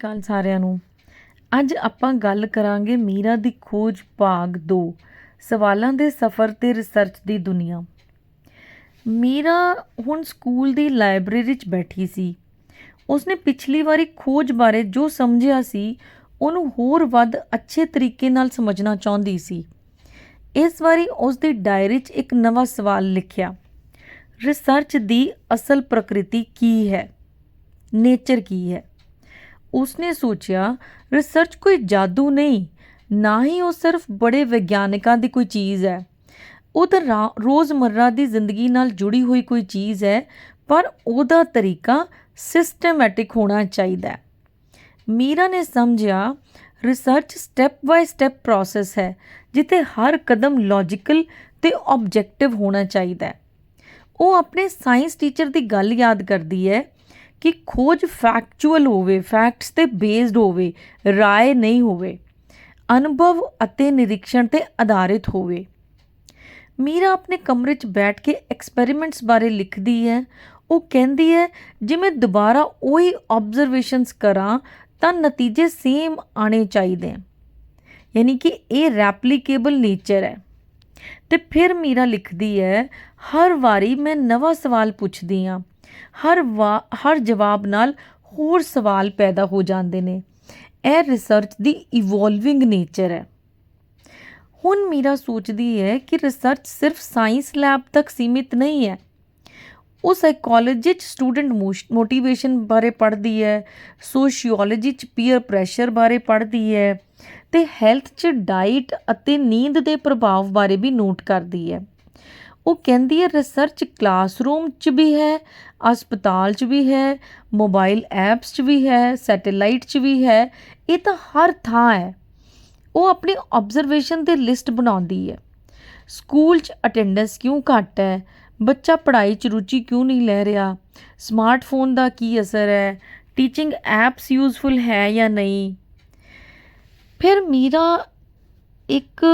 ਕਾਲ ਸਾਰਿਆਂ ਨੂੰ। ਅੱਜ ਆਪਾਂ ਗੱਲ ਕਰਾਂਗੇ ਮੀਰਾ ਦੀ ਖੋਜ ਭਾਗ 2 ਸਵਾਲਾਂ ਦੇ ਸਫ਼ਰ ਤੇ ਰਿਸਰਚ ਦੀ ਦੁਨੀਆ। ਮੀਰਾ ਹੁਣ ਸਕੂਲ ਦੀ ਲਾਇਬ੍ਰੇਰੀ 'ਚ ਬੈਠੀ ਸੀ। ਉਸਨੇ ਪਿਛਲੀ ਵਾਰੀ ਖੋਜ ਬਾਰੇ ਜੋ ਸਮਝਿਆ ਸੀ, ਉਹਨੂੰ ਹੋਰ ਵੱਧ ਅੱਛੇ ਤਰੀਕੇ ਨਾਲ ਸਮਝਣਾ ਚਾਹੁੰਦੀ ਸੀ। ਇਸ ਵਾਰੀ ਉਸ ਦੀ ਡਾਇਰੀ 'ਚ ਇੱਕ ਨਵਾਂ ਸਵਾਲ ਲਿਖਿਆ। ਰਿਸਰਚ ਦੀ ਅਸਲ ਪ੍ਰਕਿਰਤੀ ਕੀ ਹੈ? ਨੇਚਰ ਕੀ ਹੈ? ਉਸਨੇ ਸੋਚਿਆ, ਰਿਸਰਚ ਕੋਈ ਜਾਦੂ ਨਹੀਂ, ਨਾ ਹੀ ਉਹ ਸਿਰਫ ਬੜੇ ਵਿਗਿਆਨਕਾਂ ਦੀ ਕੋਈ ਚੀਜ਼ ਹੈ। ਉਹ ਤਾਂ ਰਾ- ਰੋਜ਼ਮर्रा ਦੀ ਜ਼ਿੰਦਗੀ ਨਾਲ ਜੁੜੀ ਹੋਈ ਕੋਈ ਚੀਜ਼ ਹੈ, ਪਰ ਉਹਦਾ ਤਰੀਕਾ ਸਿਸਟਮੈਟਿਕ ਹੋਣਾ ਚਾਹੀਦਾ ਹੈ। ਮੀਰਾ ਨੇ ਸਮਝਿਆ, research step by step process ਹੈ, ਜਿੱਥੇ ਹਰ ਕਦਮ ਲੌਜੀਕਲ ਤੇ ਆਬਜੈਕਟਿਵ ਹੋਣਾ ਚਾਹੀਦਾ ਹੈ। ਉਹ ਆਪਣੇ ਸਾਇੰਸ ਟੀਚਰ ਦੀ ਗੱਲ ਯਾਦ ਕਰਦੀ ਹੈ ਕਿ ਖੋਜ ਫੈਕਚੁਅਲ ਹੋਵੇ ਫੈਕਟਸ ਤੇ ਬੇਸਡ ਹੋਵੇ, ਰਾਏ ਨਹੀਂ ਹੋਵੇ, ਅਨੁਭਵ ਅਤੇ ਨਿਰੀਖਣ ਤੇ ਆਧਾਰਿਤ ਹੋਵੇ। ਮੀਰਾ ਆਪਣੇ ਕਮਰੇ 'ਚ ਬੈਠ ਕੇ ਐਕਸਪੈਰੀਮੈਂਟਸ ਬਾਰੇ ਲਿਖਦੀ ਹੈ। ਉਹ ਕਹਿੰਦੀ ਹੈ, ਜੇ ਮੈਂ ਦੁਬਾਰਾ ਉਹੀ ਆਬਜ਼ਰਵੇਸ਼ਨਸ ਕਰਾਂ, ਤਾਂ ਨਤੀਜੇ ਸੇਮ ਆਣੇ ਚਾਹੀਦੇ ਹਨ। ਯਾਨੀ ਕਿ ਇਹ ਰੈਪਲੀਕੇਬਲ ਨੇਚਰ ਹੈ। ਤੇ ਫਿਰ ਮੀਰਾ ਲਿਖਦੀ ਹੈ, ਹਰ ਵਾਰੀ ਮੈਂ ਨਵਾਂ ਸਵਾਲ ਪੁੱਛਦੀ ਹਾਂ ਹਰ ਵਾ, ਹਰ ਜਵਾਬ ਨਾਲ ਹੋਰ ਸਵਾਲ ਪੈਦਾ ਹੋ ਜਾਂਦੇ ਨੇ। ਇਹ ਰਿਸਰਚ ਦੀ ਇਵੋਲਵਿੰਗ ਨੇਚਰ ਹੈ। ਹੁਣ ਮੀਰਾ ਸੋਚਦੀ ਹੈ ਕਿ ਰਿਸਰਚ ਸਿਰਫ ਸਾਇੰਸ ਲੈਬ ਤੱਕ ਸੀਮਿਤ ਨਹੀਂ ਹੈ। ਉਹ ਸਾਈਕੋਲੋਜੀ ਚ ਸਟੂਡੈਂਟ ਮੋਟੀਵੇਸ਼ਨ ਬਾਰੇ ਪੜ੍ਹਦੀ ਹੈ ਸੋਸ਼ੀਓਲੋਜੀ ਚ ਪੀਅਰ ਪ੍ਰੈਸ਼ਰ ਬਾਰੇ ਪੜ੍ਹਦੀ ਹੈ ਤੇ ਹੈਲਥ ਚ ਡਾਈਟ ਅਤੇ ਨੀਂਦ ਦੇ ਪ੍ਰਭਾਵ ਬਾਰੇ ਵੀ ਨੋਟ ਕਰਦੀ ਹੈ। ਉਹ ਕਹਿੰਦੀ ਹੈ ਰਿਸਰਚ ਕਲਾਸਰੂਮ 'ਚ ਵੀ ਹੈ, ਹਸਪਤਾਲ 'ਚ ਵੀ ਹੈ ਮੋਬਾਈਲ ਐਪਸ 'ਚ ਵੀ ਹੈ ਸੈਟੇਲਾਈਟ 'ਚ ਵੀ ਹੈ, ਇਹ ਤਾਂ ਹਰ ਥਾਂ ਹੈ। ਉਹ ਆਪਣੀ ਆਬਜ਼ਰਵੇਸ਼ਨ ਤੇ ਲਿਸਟ ਬਣਾਉਂਦੀ ਹੈ। ਸਕੂਲ 'ਚ ਅਟੈਂਡੈਂਸ ਕਿਉਂ ਘੱਟ ਹੈ? ਬੱਚਾ ਪੜ੍ਹਾਈ 'ਚ ਰੁਚੀ ਕਿਉਂ ਨਹੀਂ ਲੈ ਰਿਹਾ? ਸਮਾਰਟਫੋਨ ਦਾ ਕੀ ਅਸਰ ਹੈ? ਟੀਚਿੰਗ ਐਪਸ ਯੂਜ਼ਫੁਲ ਹੈ ਜਾਂ ਨਹੀਂ? ਫਿਰ ਮੀਰਾ ਇੱਕ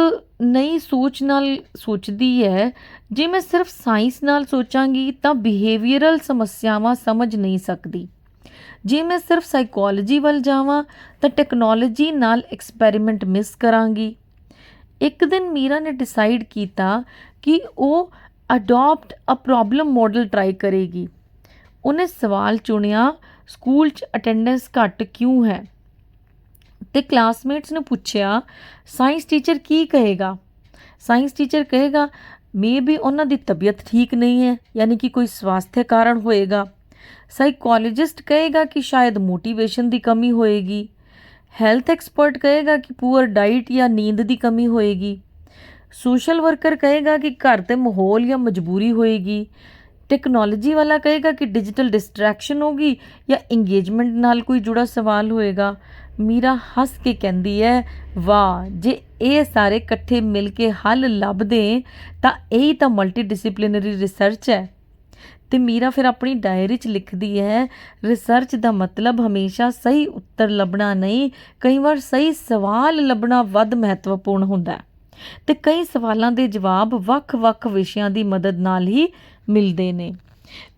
ਨਈ ਸੋਚ ਨਾਲ ਸੋਚਦੀ ਹੈ। ਜੇ ਮੈਂ ਸਿਰਫ ਸਾਇੰਸ ਨਾਲ ਸੋਚਾਂਗੀ ਤਾਂ ਬਿਹੇਵੀਅਰਲ ਸਮੱਸਿਆਵਾਂ ਸਮਝ ਨਹੀਂ ਸਕਦੀ। ਜੇ ਮੈਂ ਸਿਰਫ ਸਾਈਕੋਲੋਜੀ ਵੱਲ ਜਾਵਾਂ ਤਾਂ ਟੈਕਨੋਲੋਜੀ ਨਾਲ ਐਕਸਪੈਰੀਮੈਂਟ ਮਿਸ ਕਰਾਂਗੀ। ਇੱਕ ਦਿਨ ਮੀਰਾ ਨੇ ਡਿਸਾਈਡ ਕੀਤਾ ਕਿ ਉਹ adapt a problem model try ਕਰੇਗੀ। ਉਹਨੇ ਸਵਾਲ ਚੁਣਿਆ, ਸਕੂਲ 'ਚ ਅਟੈਂਡੈਂਸ ਘੱਟ ਕਿਉਂ ਹੈ? ਤੇ ਕਲਾਸਮੇਟਸ ਨੇ ਪੁੱਛਿਆ ਸਾਇੰਸ ਟੀਚਰ ਕੀ ਕਹੇਗਾ? ਸਾਇੰਸ ਟੀਚਰ ਕਹੇਗਾ ਮੇਬੀ ਉਹਨਾਂ ਦੀ ਤਬੀਅਤ ਠੀਕ ਨਹੀਂ ਹੈ, ਯਾਨੀ ਕਿ ਕੋਈ ਸਵਾਸਥਯ ਕਾਰਨ ਹੋਏਗਾ। ਸਾਈਕੋਲੋਜਿਸਟ ਕਹੇਗਾ ਕਿ ਸ਼ਾਇਦ ਮੋਟੀਵੇਸ਼ਨ ਦੀ ਕਮੀ ਹੋਏਗੀ। ਹੈਲਥ ਐਕਸਪਰਟ ਕਹੇਗਾ ਕਿ ਪੂਅਰ ਡਾਈਟ ਜਾਂ ਨੀਂਦ ਦੀ ਕਮੀ ਹੋਏਗੀ। ਸੋਸ਼ਲ ਵਰਕਰ ਕਹੇਗਾ ਕਿ ਘਰ ਤੇ ਮਾਹੌਲ ਜਾਂ ਮਜਬੂਰੀ ਹੋਏਗੀ। ਟੈਕਨੋਲੋਜੀ ਵਾਲਾ ਕਹੇਗਾ ਕਿ ਡਿਜੀਟਲ ਡਿਸਟਰੈਕਸ਼ਨ ਹੋਗੀ ਜਾਂ ਇੰਗੇਜਮੈਂਟ ਨਾਲ ਕੋਈ ਜੁੜਾ ਸਵਾਲ ਹੋਏਗਾ। ਮੀਰਾ ਹੱਸ ਕੇ ਕਹਿੰਦੀ ਹੈ, ਵਾਹ, ਜੇ ਇਹ ਸਾਰੇ ਇਕੱਠੇ ਮਿਲ ਕੇ ਹੱਲ ਲੱਭਦੇ, ਤਾਂ ਇਹੀ ਤਾਂ ਮਲਟੀ ਡਿਸਪਲਿਨਰੀ ਰਿਸਰਚ ਹੈ। ਤੇ ਮੀਰਾ ਫਿਰ ਆਪਣੀ ਡਾਇਰੀ 'ਚ ਲਿਖਦੀ ਹੈ ਰਿਸਰਚ ਦਾ ਮਤਲਬ ਹਮੇਸ਼ਾ ਸਹੀ ਉੱਤਰ ਲੱਭਣਾ ਨਹੀਂ, ਕਈ ਵਾਰ ਸਹੀ ਸਵਾਲ ਲੱਭਣਾ ਵੱਧ ਮਹੱਤਵਪੂਰਨ ਹੁੰਦਾ ਹੈ। ਤੇ ਕਈ ਸਵਾਲਾਂ ਦੇ ਜਵਾਬ ਵੱਖ-ਵੱਖ ਵਿਸ਼ਿਆਂ ਦੀ ਮਦਦ ਨਾਲ ਹੀ ਮਿਲਦੇ ਨੇ।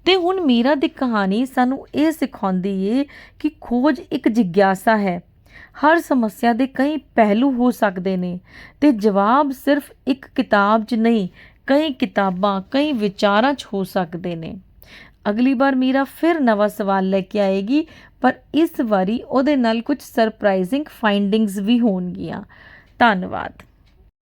ਤੇ ਹੁਣ ਮੀਰਾ ਦੀ ਕਹਾਣੀ ਸਾਨੂੰ ਇਹ ਸਿਖਾਉਂਦੀ ਏ ਕਿ ਖੋਜ ਇੱਕ ਜਿਗਿਆਸਾ ਹੈ। ਹਰ ਸਮੱਸਿਆ ਦੇ ਕਈ ਪਹਿਲੂ ਹੋ ਸਕਦੇ ਨੇ ਤੇ ਜਵਾਬ ਸਿਰਫ ਇੱਕ ਕਿਤਾਬ 'ਚ ਨਹੀਂ, ਕਈ ਕਿਤਾਬਾਂ, ਕਈ ਵਿਚਾਰਾਂ 'ਚ ਹੋ ਸਕਦੇ ਨੇ। ਅਗਲੀ ਵਾਰ ਮੀਰਾ ਫਿਰ ਨਵਾਂ ਸਵਾਲ ਲੈ ਕੇ ਆਏਗੀ, ਪਰ ਇਸ ਵਾਰੀ ਉਹਦੇ ਨਾਲ ਕੁਝ ਸਰਪ੍ਰਾਈਜ਼ਿੰਗ ਫਾਈਂਡਿੰਗਸ ਵੀ ਹੋਣਗੀਆਂ। ਧੰਨਵਾਦ।